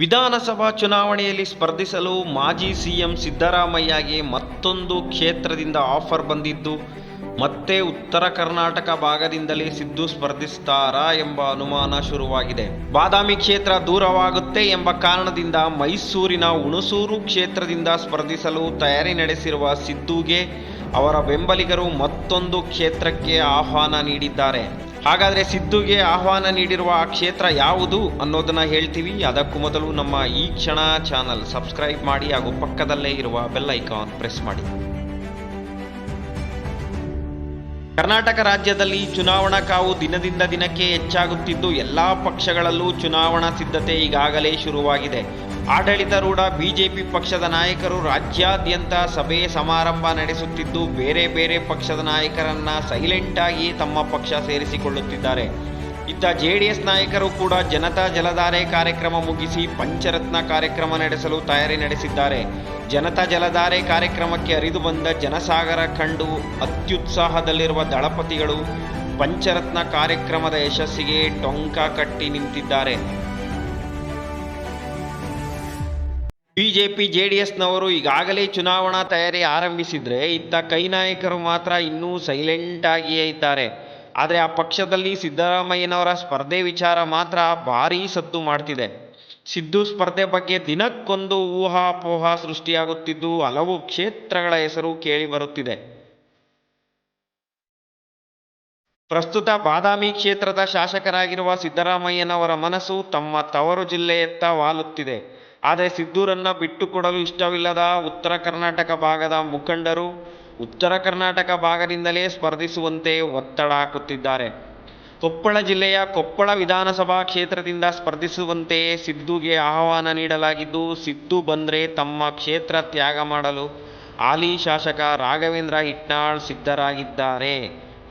ವಿಧಾನಸಭಾ ಚುನಾವಣೆಯಲ್ಲಿ ಸ್ಪರ್ಧಿಸಲು ಮಾಜಿ ಸಿಎಂ ಸಿದ್ದರಾಮಯ್ಯಗೆ ಮತ್ತೊಂದು ಕ್ಷೇತ್ರದಿಂದ ಆಫರ್ ಬಂದಿದ್ದು, ಮತ್ತೆ ಉತ್ತರ ಕರ್ನಾಟಕ ಭಾಗದಿಂದಲೇ ಸಿದ್ದು ಸ್ಪರ್ಧಿಸ್ತಾರಾ ಎಂಬ ಅನುಮಾನ ಶುರುವಾಗಿದೆ. ಬಾದಾಮಿ ಕ್ಷೇತ್ರ ದೂರವಾಗುತ್ತೆ ಎಂಬ ಕಾರಣದಿಂದ ಮೈಸೂರಿನ ಹುಣಸೂರು ಕ್ಷೇತ್ರದಿಂದ ಸ್ಪರ್ಧಿಸಲು ತಯಾರಿ ನಡೆಸಿರುವ ಸಿದ್ದುಗೆ ಅವರ ಬೆಂಬಲಿಗರು ಮತ್ತೊಂದು ಕ್ಷೇತ್ರಕ್ಕೆ ಆಹ್ವಾನ ನೀಡಿದ್ದಾರೆ. ಹಾಗಾದ್ರೆ ಸಿದ್ದುಗೆ ಆಹ್ವಾನ ನೀಡಿರುವ ಆ ಕ್ಷೇತ್ರ ಯಾವುದು ಅನ್ನೋದನ್ನ ಹೇಳ್ತೀವಿ. ಅದಕ್ಕೂ ಮೊದಲು ನಮ್ಮ ಈ ಕ್ಷಣ ಚಾನಲ್ ಸಬ್ಸ್ಕ್ರೈಬ್ ಮಾಡಿ ಹಾಗೂ ಪಕ್ಕದಲ್ಲೇ ಇರುವ ಬೆಲ್ ಐಕಾನ್ ಪ್ರೆಸ್ ಮಾಡಿ. ಕರ್ನಾಟಕ ರಾಜ್ಯದಲ್ಲಿ ಚುನಾವಣಾ ಕಾವು ದಿನದಿಂದ ದಿನಕ್ಕೆ ಹೆಚ್ಚಾಗುತ್ತಿದ್ದು, ಎಲ್ಲಾ ಪಕ್ಷಗಳಲ್ಲೂ ಚುನಾವಣಾ ಸಿದ್ಧತೆ ಈಗಾಗಲೇ ಶುರುವಾಗಿದೆ. ಆಡಳಿತಾರೂಢ ಬಿಜೆಪಿ ಪಕ್ಷದ ನಾಯಕರು ರಾಜ್ಯಾದ್ಯಂತ ಸಭೆ ಸಮಾರಂಭ ನಡೆಸುತ್ತಿದ್ದು, ಬೇರೆ ಬೇರೆ ಪಕ್ಷದ ನಾಯಕರನ್ನ ಸೈಲೆಂಟ್ ಆಗಿ ತಮ್ಮ ಪಕ್ಷ ಸೇರಿಸಿಕೊಳ್ಳುತ್ತಿದ್ದಾರೆ. ಇತ್ತ ಜೆಡಿಎಸ್ ನಾಯಕರು ಕೂಡ ಜನತಾ ಜಲಧಾರೆ ಕಾರ್ಯಕ್ರಮ ಮುಗಿಸಿ ಪಂಚರತ್ನ ಕಾರ್ಯಕ್ರಮ ನಡೆಸಲು ತಯಾರಿ ನಡೆಸಿದ್ದಾರೆ. ಜನತಾ ಜಲಧಾರೆ ಕಾರ್ಯಕ್ರಮಕ್ಕೆ ಹರಿದು ಬಂದ ಜನಸಾಗರ ಕಂಡು ಅತ್ಯುತ್ಸಾಹದಲ್ಲಿರುವ ದಳಪತಿಗಳು ಪಂಚರತ್ನ ಕಾರ್ಯಕ್ರಮದ ಯಶಸ್ಸಿಗೆ ಟೊಂಕ ಕಟ್ಟಿ ನಿಂತಿದ್ದಾರೆ. ಬಿಜೆಪಿ ಜೆಡಿಎಸ್ನವರು ಈಗಾಗಲೇ ಚುನಾವಣಾ ತಯಾರಿ ಆರಂಭಿಸಿದರೆ ಇತ್ತ ಕೈ ನಾಯಕರು ಮಾತ್ರ ಇನ್ನೂ ಸೈಲೆಂಟ್ ಆಗಿಯೇ ಇದ್ದಾರೆ. ಆದರೆ ಆ ಪಕ್ಷದಲ್ಲಿ ಸಿದ್ದರಾಮಯ್ಯನವರ ಸ್ಪರ್ಧೆ ವಿಚಾರ ಮಾತ್ರ ಭಾರೀ ಸದ್ದು ಮಾಡ್ತಿದೆ. ಸಿದ್ದು ಸ್ಪರ್ಧೆ ಬಗ್ಗೆ ದಿನಕ್ಕೊಂದು ಊಹಾಪೋಹ ಸೃಷ್ಟಿಯಾಗುತ್ತಿದ್ದು ಹಲವು ಕ್ಷೇತ್ರಗಳ ಹೆಸರು ಕೇಳಿ ಬರುತ್ತಿದೆ. ಪ್ರಸ್ತುತ ಬಾದಾಮಿ ಕ್ಷೇತ್ರದ ಶಾಸಕರಾಗಿರುವ ಸಿದ್ದರಾಮಯ್ಯನವರ ಮನಸ್ಸು ತಮ್ಮ ತವರು ಜಿಲ್ಲೆಯತ್ತ ವಾಲುತ್ತಿದೆ. ಆದರೆ ಸಿದ್ದೂರನ್ನ ಬಿಟ್ಟುಕೊಡಲು ಇಷ್ಟವಿಲ್ಲದ ಉತ್ತರ ಕರ್ನಾಟಕ ಭಾಗದ ಮುಖಂಡರು ಉತ್ತರ ಕರ್ನಾಟಕ ಭಾಗದಿಂದಲೇ ಸ್ಪರ್ಧಿಸುವಂತೆ ಒತ್ತಡ ಹಾಕುತ್ತಿದ್ದಾರೆ. ಕೊಪ್ಪಳ ಜಿಲ್ಲೆಯ ಕೊಪ್ಪಳ ವಿಧಾನಸಭಾ ಕ್ಷೇತ್ರದಿಂದ ಸ್ಪರ್ಧಿಸುವಂತೆ ಸಿದ್ದುಗೆ ಆಹ್ವಾನ ನೀಡಲಾಗಿದ್ದು, ಸಿದ್ದು ಬಂದ್ರೆ ತಮ್ಮ ಕ್ಷೇತ್ರ ತ್ಯಾಗ ಮಾಡಲು ಹಾಲಿ ಶಾಸಕ ರಾಘವೇಂದ್ರ ಹಿಟ್ನಾಳ್ ಸಿದ್ಧರಾಗಿದ್ದಾರೆ.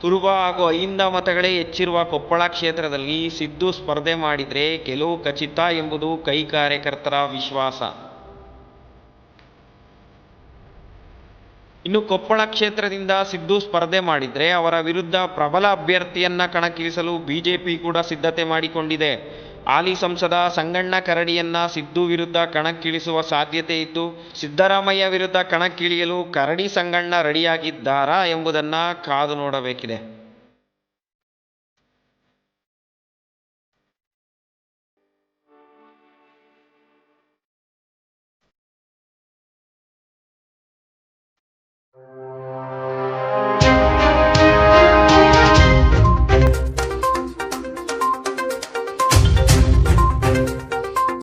ತುರುಬ ಹಾಗೂ ಐಂದ ಮತಗಳೇ ಹೆಚ್ಚಿರುವ ಕೊಪ್ಪಳ ಕ್ಷೇತ್ರದಲ್ಲಿ ಸಿದ್ದು ಸ್ಪರ್ಧೆ ಮಾಡಿದರೆ ಗೆಲುವು ಖಚಿತ ಎಂಬುದು ಕೈ ಕಾರ್ಯಕರ್ತರ ವಿಶ್ವಾಸ. ಇನ್ನು ಕೊಪ್ಪಳ ಕ್ಷೇತ್ರದಿಂದ ಸಿದ್ದು ಸ್ಪರ್ಧೆ ಮಾಡಿದರೆ ಅವರ ವಿರುದ್ಧ ಪ್ರಬಲ ಅಭ್ಯರ್ಥಿಯನ್ನ ಕಣಕ್ಕಿಳಿಸಲು ಬಿಜೆಪಿ ಕೂಡ ಸಿದ್ಧತೆ ಮಾಡಿಕೊಂಡಿದೆ. ಹಾಲಿ ಸಂಸದ ಸಂಗಣ್ಣ ಕರಡಿಯನ್ನ ಸಿದ್ದು ವಿರುದ್ಧ ಕಣಕ್ಕಿಳಿಸುವ ಸಾಧ್ಯತೆ ಇದ್ದು, ಸಿದ್ದರಾಮಯ್ಯ ವಿರುದ್ಧ ಕಣಕ್ಕಿಳಿಯಲು ಕರಡಿ ಸಂಗಣ್ಣ ರೆಡಿಯಾಗಿದ್ದಾರಾ ಎಂಬುದನ್ನು ಕಾದು ನೋಡಬೇಕಿದೆ.